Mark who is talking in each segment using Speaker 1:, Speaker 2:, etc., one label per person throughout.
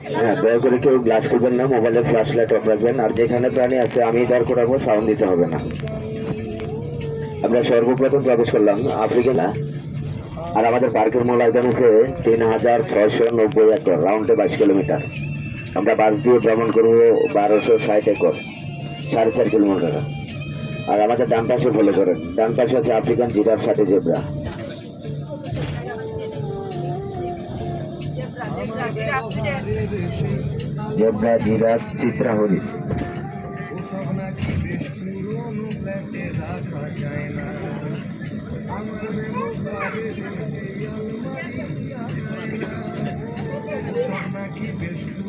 Speaker 1: হ্যাঁ দয়া করে কেউ গ্লাস করবেন না মোবাইলে ফ্ল্যাশ লাইট অফ রাখবেন। আর যেখানে প্রাণী আছে, আমি দাঁড় করাবো সাউন্ড দিতে হবে না। আমরা সর্বপ্রথম প্রবেশ করলাম আফ্রিকা আর আমাদের পার্কের মূল আয়তন হচ্ছে তিন হাজার ছয়শো নব্বই একর রাউন্ডে বাইশ কিলোমিটার। আমরা বাস দিয়ে ভ্রমণ করব বারোশো ষাট একর, সাড়ে চার কিলোমিটার। আর আমাদের ডান পাশে ফলো করেন, ডান পাশে আছে আফ্রিকান জিরাফ সাথে জেব্রা।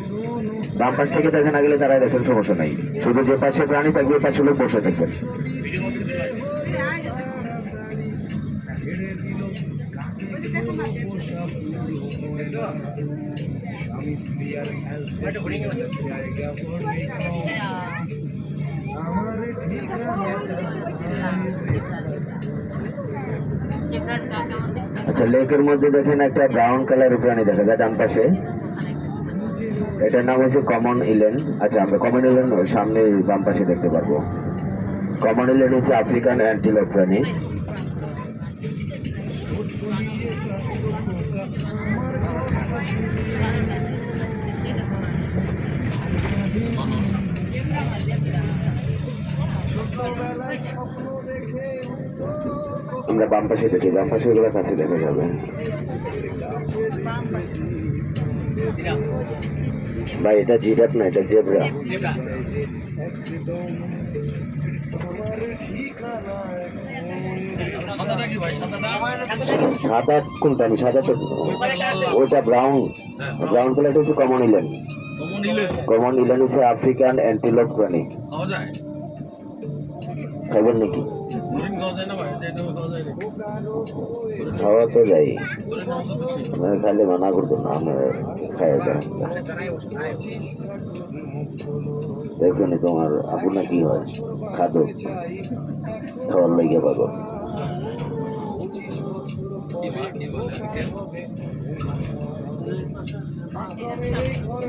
Speaker 2: পুরনো
Speaker 1: বাম পাশ থেকে দেখেন আগলে দাঁড়ায় দেখেন সমস্যা নাই। শুধু যে পাশে প্রাণী থাকবে পাশে লোক বসে থাকবেন আচ্ছা লেকের মধ্যে দেখেন একটা ব্রাউন কালার প্রাণী দেখা যায় ডান পাশে। এটার নাম হচ্ছে কমন ইলেন আচ্ছা আমরা কমন ইলেন সামনে বাম পাশে দেখতে পারব। কমন ইলেন হচ্ছে আফ্রিকান অ্যান্টিলোপ প্রাণী। আমরা বাম পাশে দেখি বাম পাশে ওগুলো কাছে দেখা যাবে। ভাই এটা জিরাফ না এটা জেব্রা। সাদা কোনটা আমি? সাদা তো ওইটা ব্রাউন ব্রাউন কালারটা হচ্ছে কমন ইলেন
Speaker 3: কমন
Speaker 1: ইলেন হচ্ছে আফ্রিকান অ্যান্টিলোপ প্রাণী। খাবেন নাকি?
Speaker 3: খাওয়া
Speaker 1: তো যাই।
Speaker 3: খাওয়া
Speaker 1: মানে খাইলে মানা করতো না খাই যায় দেখছ নি তোমার কি হয়? খাদক। খাওয়ার লাগিয়ে
Speaker 3: বলে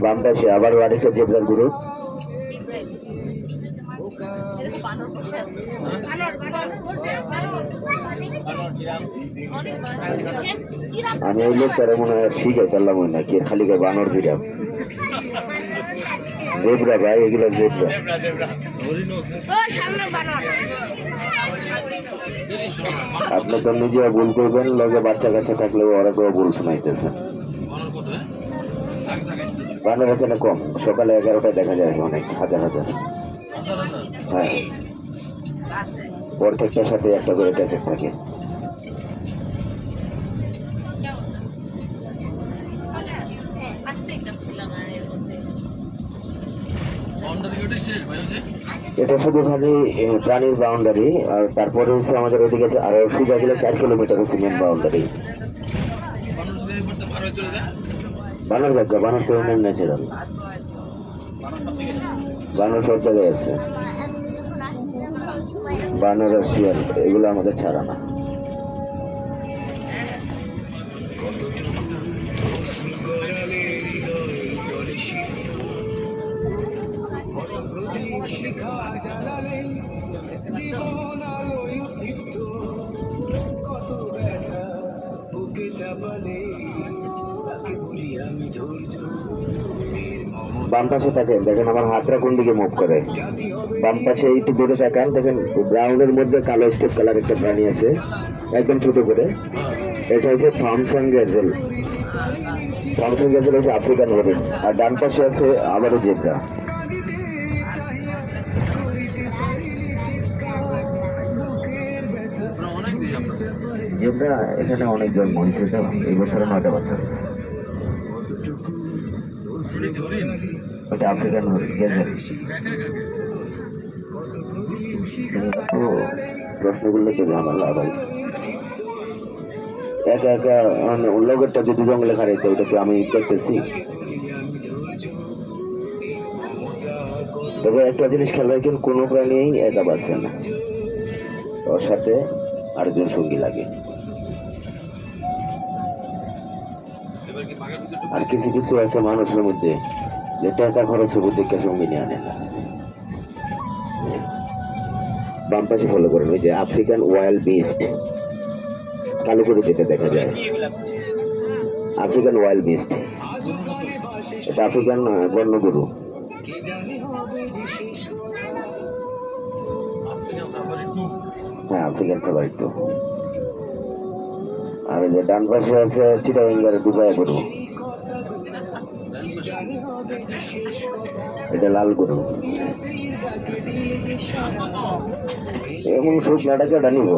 Speaker 1: বাম আবার আরেকটা জেবলার আমি ওই মনে হয় শিখাই পারলাম ওই না কি খালি গায়ে বানর বিরাম জেবরা ভাই এগুলো জেবরা।
Speaker 3: আছে
Speaker 1: আপনি তো নিজে ভুল করবেন লগে বাচ্চা কাচ্চা থাকলে ওরা কেউ ভুল শোনাইতেছে।
Speaker 3: বানর
Speaker 1: এখানে কম সকালে এগারোটায় দেখা যায় অনেক হাজার হাজার। হ্যাঁ। প্রত্যেকটার সাথে একটা করে ক্যাসেট থাকে। এটা শুধু খালি প্রাণীর বাউন্ডারি আর তারপরে হচ্ছে আমাদের ওইদিকে আরও সোজা গেলে চার কিলোমিটার মেন বাউন্ডারি
Speaker 3: বানর
Speaker 1: জায়গা বানর তো ন্যাচারাল বানর সব জায়গায় আছে। বানর এগুলো আমাদের ছাড়া না।
Speaker 2: শিখা জ্বালালে জীবন
Speaker 1: বাম পাশে থাকেন, দেখেন আমার হাতটা কোন দিকে মুভ করে। বাম পাশে একটু দূরে তাকান, দেখেন ব্রাউনের মধ্যে কালো স্টেপ কালার একটা প্রাণী আছে, একদম ছোট করে। এটা হচ্ছে থমসন গ্যাজেল। থমসন গ্যাজেল হচ্ছে আফ্রিকান হরিণ, আর ডান পাশে আছে আবারও জেব্রা। জেব্রা এখানে অনেক জন্ম হয়েছে তো এই বছরে নয়টা বাচ্চা হয়েছে। ওটা আফ্রিকান
Speaker 3: একা একা
Speaker 1: তো ঝামেলা ভাই। একা একা মানে লগেরটা যদি জঙ্গলে খারাইতে ওটাকে আমি দেখতেছি? তবে একটা জিনিস খেয়াল রাখেন কোনো প্রাণী একা বাঁচে না। ওর সাথে আরেকজন সঙ্গী লাগে। আর কিছু কিছু আছে মানুষের মধ্যে। যে টাকা খরচের বুদ্ধিকে সঙ্গে নিয়ে আনে না। বাম পাশে ফলো করেন ওই যে আফ্রিকান ওয়াইল্ড বিস্ট কালো করে যেটা দেখা যায়। আফ্রিকান ওয়াইল্ড বিস্ট এটা আফ্রিকান বন্যগরু
Speaker 2: কে জানে হবে যে শেষ কথা
Speaker 3: আফ্রিকান সাফারি টু
Speaker 1: হ্যাঁ আর যে ডান পাশে আছে চিটাগাঙ্গার দুবাই গরু
Speaker 2: জানে হবে যে শেষ কথা
Speaker 1: এটা লাল গরু।
Speaker 2: সারা
Speaker 1: শুকনাটাকে এটা নিব।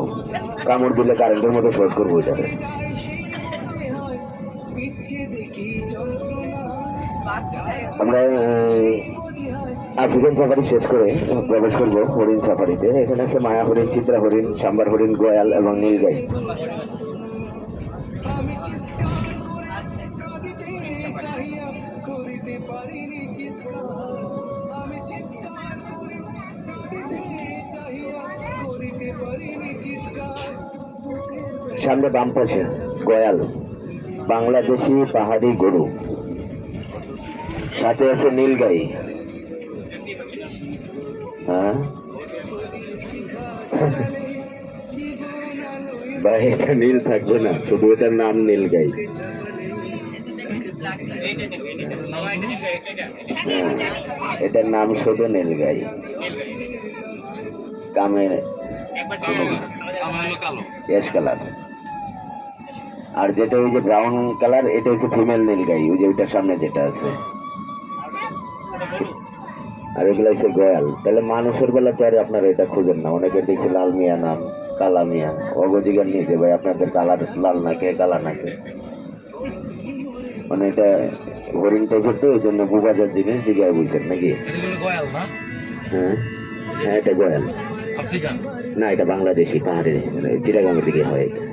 Speaker 1: কামড় দিলে কারেন্টের মতো শর্ট করব এটাকে আমরা আফ্রিকান সাফারি শেষ করে প্রবেশ করব হরিণ সাফারিতে এখানে আছে মায়া হরিণ, চিত্রা হরিণ, সাম্বার হরিণ, গোয়াল এবং নীলগাই। সামনে বাম পাশে গোয়াল বাংলাদেশি পাহাড়ি গরু। সাথে আছে নীলগাই। হ্যাঁ? ভাই এটা নীল থাকবে না শুধু এটার নাম নীলগাই। হ্যাঁ এটার নাম শুধু নীলগাই। কামে
Speaker 3: কালো। আমার হলো কালো।
Speaker 1: Ash colour. আর যেটা ওই যে ব্রাউন কালার এটা হচ্ছে ফিমেল নীল নীলগাই ওই যে ওইটার সামনে যেটা আছে। আর এগুলো হচ্ছে গয়াল। তাহলে মানুষের বেলা তো আর আপনারা এটা খুঁজেন না। অনেকে দেখছি লাল মিয়া নাম কালা মিয়া। অগজিগার নিয়েছে ভাই আপনাদের কালার লাল নাকে কালা নাকে মানে এটা হরিণ টাইপের তো ওই জন্য বুবাজার জিনিস জিগায় বুঝছেন নাকি? হ্যাঁ। হ্যাঁ এটা গয়াল। না এটা বাংলাদেশি পাহাড়ে চিটাগাঙ্গের দিকে হয় এটা।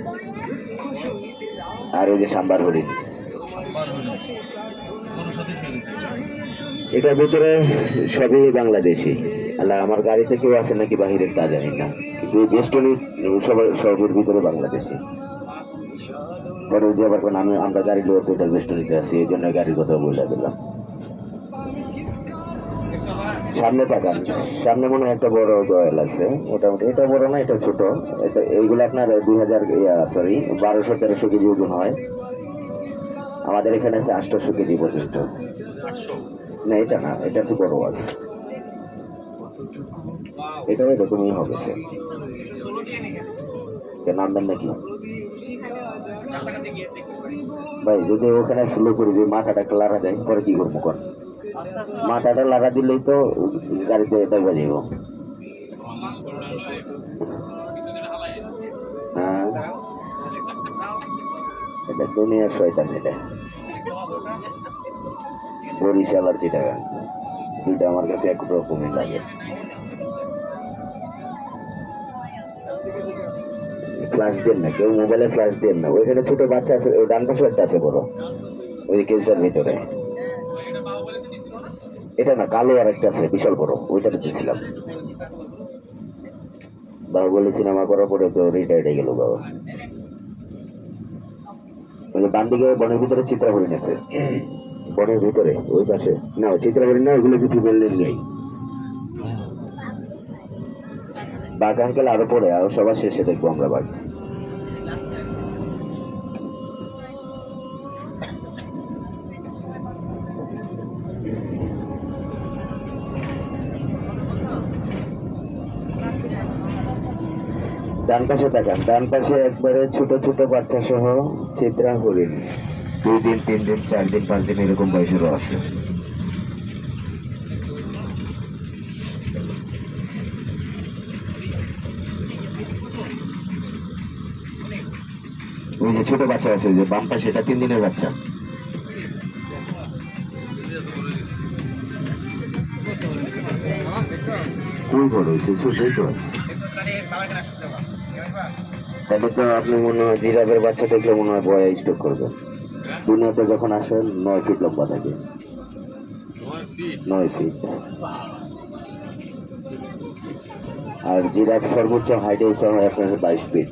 Speaker 1: আর ওই যে সাম্বার হরিণ। এটার ভিতরে সবই বাংলাদেশি। আল্লাহ, আমার গাড়িতে কেউ আছে নাকি বাহিরের, তা জানি না। কিন্তু বেস্টনি সবার সবের ভিতরে বাংলাদেশি। পরে যে আবার আমি, আমরা গাড়ি লোক তো এটা বেস্টনিতে আছি, এই জন্য গাড়ির কথা বলে দিলাম। সামনে তাকান। সামনে মনে হয় একটা বড় দয়াল আছে। মোটামুটি এটা বড় না এটা ছোট। এটা এইগুলো আপনার দুই হাজার সরি বারোশো তেরোশো কেজি ওজন হয়। আমাদের এখানে আছে আটশোশো কেজি পর্যন্ত। না এটা না এটা হচ্ছে বড় আছে। এটা এরকমই হবে স্যার কে নাম নাকি? ভাই যদি ওখানে স্লো করে দিয়ে মাথাটা একটা লাড়া দেয় পরে কি করব কর। মাথাটা লাগা দিলেই তো গাড়িতে দেখবা যাইব হ্যাঁ। এটা দুনিয়ার শয়তান এটা। বরিশাল আর চিটাগাং। দুইটা আমার কাছে একরকমই লাগে। ফ্ল্যাশ দেন না, কেউ মোবাইলে ফ্ল্যাশ দেন না। ওইখানে ছোট বাচ্চা আছে, ওই ডান পাশে একটা আছে বড়। ওই কেসটার ভিতরে। এটা না, কালো আর একটা আছে, বিশাল বড়, ওইটাতে দিয়েছিলাম। বাহুবলী সিনেমা করার পরে তো রিটায়ার্ড গেল বাবা। যে বাম বনের ভিতরে চিত্রা হরিণ আছে। বনের ভিতরে, ওই পাশে। না চিত্রা হরিণ না, ওইগুলো যে ফিমেল নেই বাঘ, আঙ্কেল আরও পরে আরও সবার শেষে দেখব আমরা বাঘ। ডান পাশে তাকান। ডান পাশে একবারে ছোট ছোট বাচ্চা সহ চিত্রা হরিণ দুই দিন, তিন দিন, চার দিন, পাঁচ দিন এরকম বয়সেরও আছে। ওই যে ছোট বাচ্চা আছে যে বাম পাশে, এটা তিন দিনের বাচ্চা। কোন বড় হয়েছে ছোটই তো তাহলে তো আপনি মনে হয় জিরাফের বাচ্চা দেখলে মনে হয় বয়া স্টক করবেন দুনিয়াতে যখন আসেন নয় ফিট লম্বা থাকে।
Speaker 3: নয় ফিট
Speaker 1: আর জিরাফ সর্বোচ্চ হাইট হচ্ছে আপনার বাইশ ফিট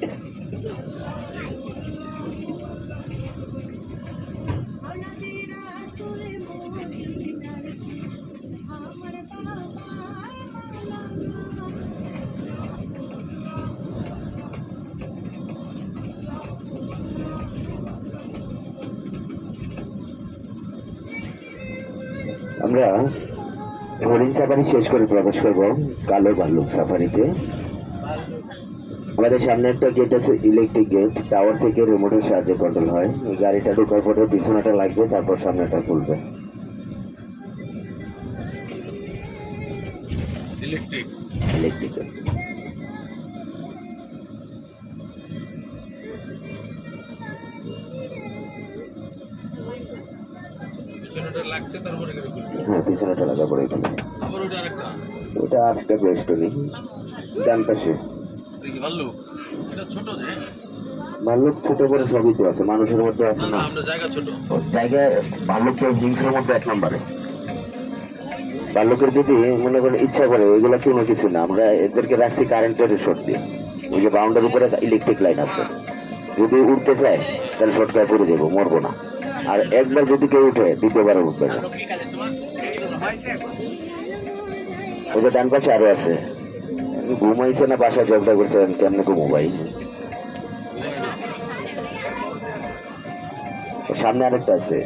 Speaker 1: সাফারি শেষ করে প্রবেশ করব কালো ভাল্লুক সাফারিতে। আমাদের সামনে একটা গেট আছে ইলেকট্রিক গেট টাওয়ার থেকে রিমোটের সাহায্যে কন্ট্রোল হয়। গাড়িটা ঢোকার পরে পিছনেটা লাগবে তারপর সামনেটা খুলবে।
Speaker 3: ইলেকট্রিক
Speaker 1: ইলেকট্রিক
Speaker 3: পিছনেটা লাগছে তারপরে
Speaker 1: হ্যাঁ পিছনেটা লাগা পড়ে এখানে।
Speaker 3: ওটা আরেকটা।
Speaker 1: বেস্টনি ডান পাশে।
Speaker 3: ভাল্লুক? এটা ছোট যে।
Speaker 1: ভাল্লুক ছোট বড় সবই তো আছে মানুষের মধ্যে আছে
Speaker 3: না আমরা জায়গা ছোট।
Speaker 1: ওর জায়গায় ভাল্লুকের হিংসের মধ্যে এক নম্বরে। ভাল্লুকের যদি মনে করেন ইচ্ছা করে ওইগুলো কোনো কিছু না আমরা এদেরকে রাখছি কারেন্টের শর্ট দিয়ে। ওই যে বাউন্ডার উপরে ইলেকট্রিক লাইন আছে। যদি উঠতে চায় তাহলে শর্টকায় পড়ে যাব মরবো না। আর একবার যদি কেউ উঠে দ্বিতীয়বার উঠবে না। ওই যে ডান পাশে আরও আছে। ঘুমাইছে না, বাসায় ঝগড়া করছে কেমনে ঘুমো ভাই? সামনে আরেকটা আছে।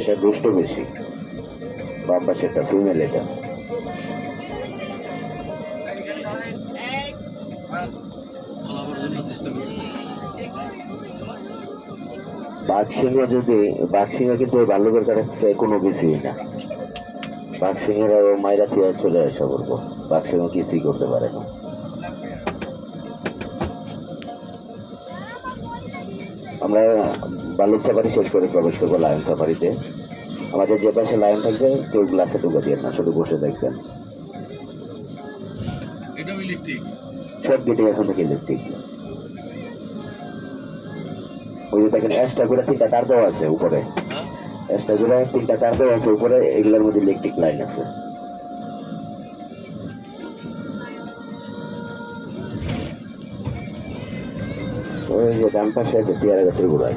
Speaker 1: এটা দুষ্ট বেশি। বাম একটা ফিমেল এটা। বাঘ সিংহ যদি বাঘ সিংহ কিন্তু ওই ভাল্লুকের কাছে কোনো কিছুই না। বাঘ সিংহের মায়েরা তুই চলে আসা করব বাঘ সিংহ কিছুই করতে পারে না। আমরা বালুক সাফারি শেষ করে প্রবেশ করব লায়ন সাফারিতে। আমাদের যে পাশে লায়ন থাকবে কেউ গ্লাসে ঢুকে দিয়ে না শুধু বসে দেখবেন সব গেটে এখন থেকে ইলেকট্রিক। ওই যে দেখেন এক্সট্রা করে তিনটা তার দেওয়া আছে উপরে।
Speaker 3: হ্যাঁ।
Speaker 1: এক্সট্রা করে তিনটা তার দেওয়া আছে উপরে এগুলোর মধ্যে ইলেকট্রিক লাইন আছে। ওই যে ডান পাশে আছে পেয়ারা গাছের গোড়ায়।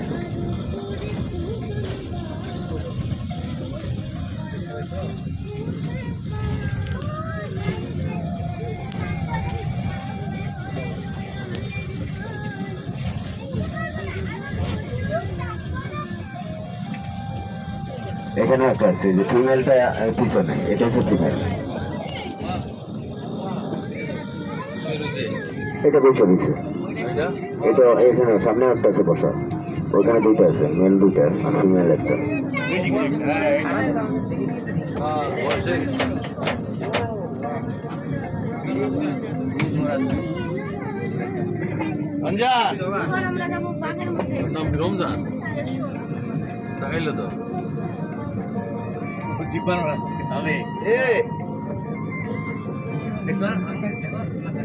Speaker 1: এখানে একটা আছে যে ফিমেলটা পিছনে এটা হচ্ছে ফিমেল এটা বসে দিছে।
Speaker 3: এটা
Speaker 1: এটা এখানে সামনে একটা আছে বসা। ওখানে দুইটা আছে মেল দুইটা আর ফিমেল একটা।
Speaker 3: বয়স হয়ে গেছে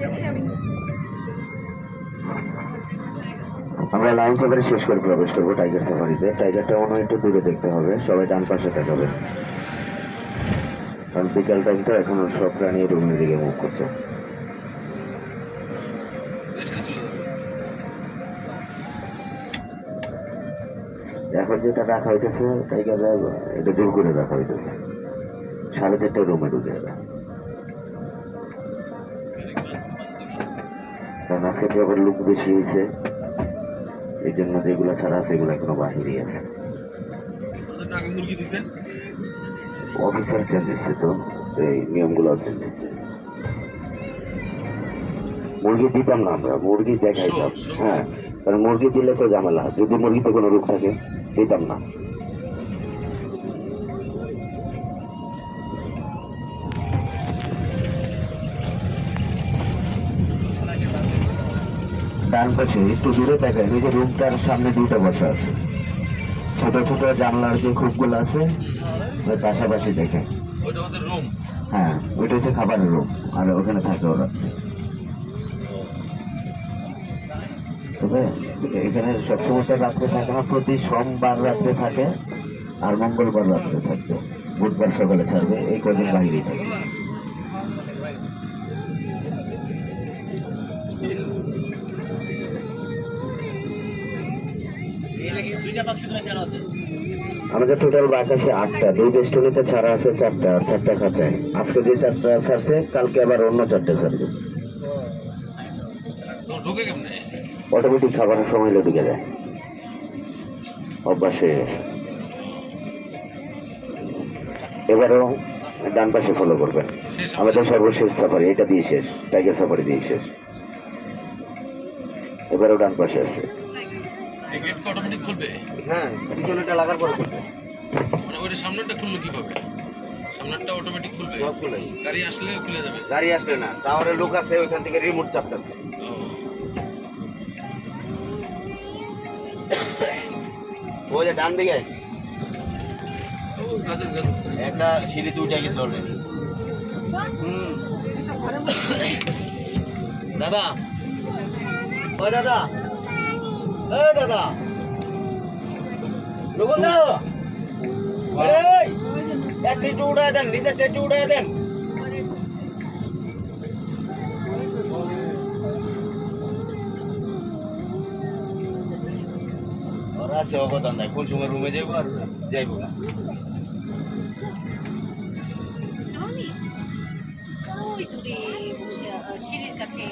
Speaker 4: দেখছি আমি।
Speaker 1: আমরা লাইন সাফারি শেষ করে প্রবেশ করব টাইগার সাফারিতে টাইগারটা অন্য একটু দূরে দেখতে হবে সবাই ডান পাশে তাকাবে। কারণ বিকাল টাইম তো এখন সব প্রাণী রুমের দিকে মুখ করছে। এখন যেটা রাখা হইতেছে টাইগার এটা দূর করে রাখা হইতেছে। সাড়ে চারটে রুমে ঢুকে যাবে কারণ আজকে আবার লুক বেশি হয়েছে এই জন্য যেগুলো ছাড়া আছে এগুলো এখনও বাহিরই আছে। অফিসার চেঞ্জ হচ্ছে তো এই নিয়মগুলো চেঞ্জ হচ্ছে মুরগি দিতাম না আমরা মুরগি দেখাইতাম. হ্যাঁ। কারণ মুরগি দিলে তো ঝামেলা। যদি মুরগিতে কোনো রোগ থাকে দিতাম না। ডান পাশে একটু দূরে দেখেন এই যে রুমটার সামনে দুইটা বসা আছে। ছোট ছোট জানলার যে খুবগুলো আছে ওই পাশাপাশি
Speaker 3: রুম
Speaker 1: হ্যাঁ ওইটা হচ্ছে খাবারের রুম আর ওখানে থাকে ওরা। তবে এখানে সবসময় তো রাত্রে থাকে না, প্রতি সোমবার রাত্রে থাকে আর মঙ্গলবার রাত্রে থাকবে। বুধবার সকালে ছাড়বে, এই কদিন বাইরেই থাকে আমাদের টোটাল বাঘ আছে আটটা, দুই বেষ্টনীতে ছাড়া আছে চারটা, আর চারটা খাঁচায়। আজকে যে চারটা ছাড়ছে, কালকে আবার অন্য চারটে ছাড়বে। অটোমেটিক খাবারের সময় ঢুকে যায় অভ্যাস। হয়ে গেছে এবারও ডান পাশে ফলো করবেন। আমাদের সর্বশেষ সাফারি এটা দিয়ে শেষ। টাইগার সাফারি দিয়ে শেষ। এবারও ডান পাশে আছে।
Speaker 3: এই অটোমেটিক খুলবে?
Speaker 5: হ্যাঁ পিছনেটা লাগার পরে করবে
Speaker 3: মানে ওইটা সামনেরটা খুললো কীভাবে? সামনেরটা অটোমেটিক খুলবে?
Speaker 5: সব খুলে।
Speaker 3: গাড়ি আসলে খুলে যাবে?
Speaker 5: গাড়ি আসলে না টাওয়ারে লোক আছে ওইখান থেকে রিমোট চাপতেছে। ওই যে ডান দিকে
Speaker 3: ও,
Speaker 5: একটা সিঁড়িতে উঠে গেছে অলরেডি দাদা ও দাদা এ দাদা রুকুন দাও এই এক টেটু উড়ায় দেন নিচে টেটু উড়ায় দেন আছে অবদান নাই। কোন সময় রুমে যাইব আর যাইবো না।
Speaker 6: সিঁড়ির কাছে।